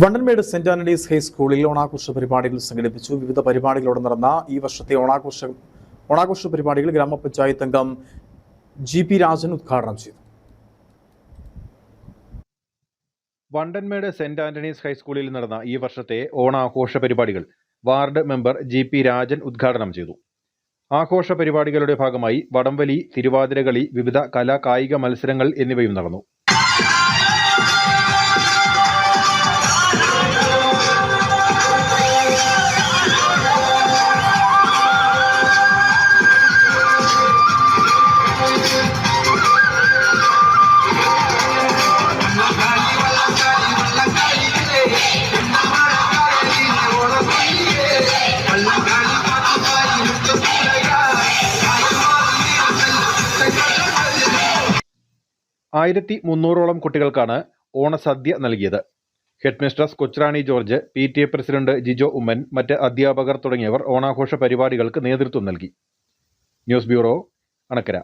Vandanmedu saint Antony's ഹൈസ്കൂളിൽ ഓണാഘോഷ പരിപാടികൾ സംഘടിപ്പിച്ചു. വിവിധ പരിപാടികളോടെ നടന്ന ഈ വർഷത്തെ ഓണാഘോഷ ഓണാഘോഷ പരിപാടികൾ ഗ്രാമപഞ്ചായത്ത് അംഗം ജി പി രാജൻ ഉദ്ഘാടനം ചെയ്തു. വണ്ടൻമേട് സെന്റ് ആന്റണീസ് ഹൈസ്കൂളിൽ നടന്ന ഈ വർഷത്തെ ഓണാഘോഷ പരിപാടികൾ ward member G P Rajan ഉദ്ഘാടനം ചെയ്തു. ആഘോഷ പരിപാടികളുടെ ഭാഗമായി വടംവലി തിരുവാതിരകളി വിവിധ കലാ കായിക മത്സരങ്ങൾ എന്നിവയും നടന്നു. ആയിരത്തി മുന്നൂറോളം കുട്ടികൾക്കാണ് ഓണസദ്യ നൽകിയത്. Headmistress Kochurani George P T A president Jijo Oommen മറ്റ് അധ്യാപകർ തുടങ്ങിയവർ ഓണാഘോഷ പരിപാടികൾക്ക് നേതൃത്വം നൽകി. News bureau Anakkara.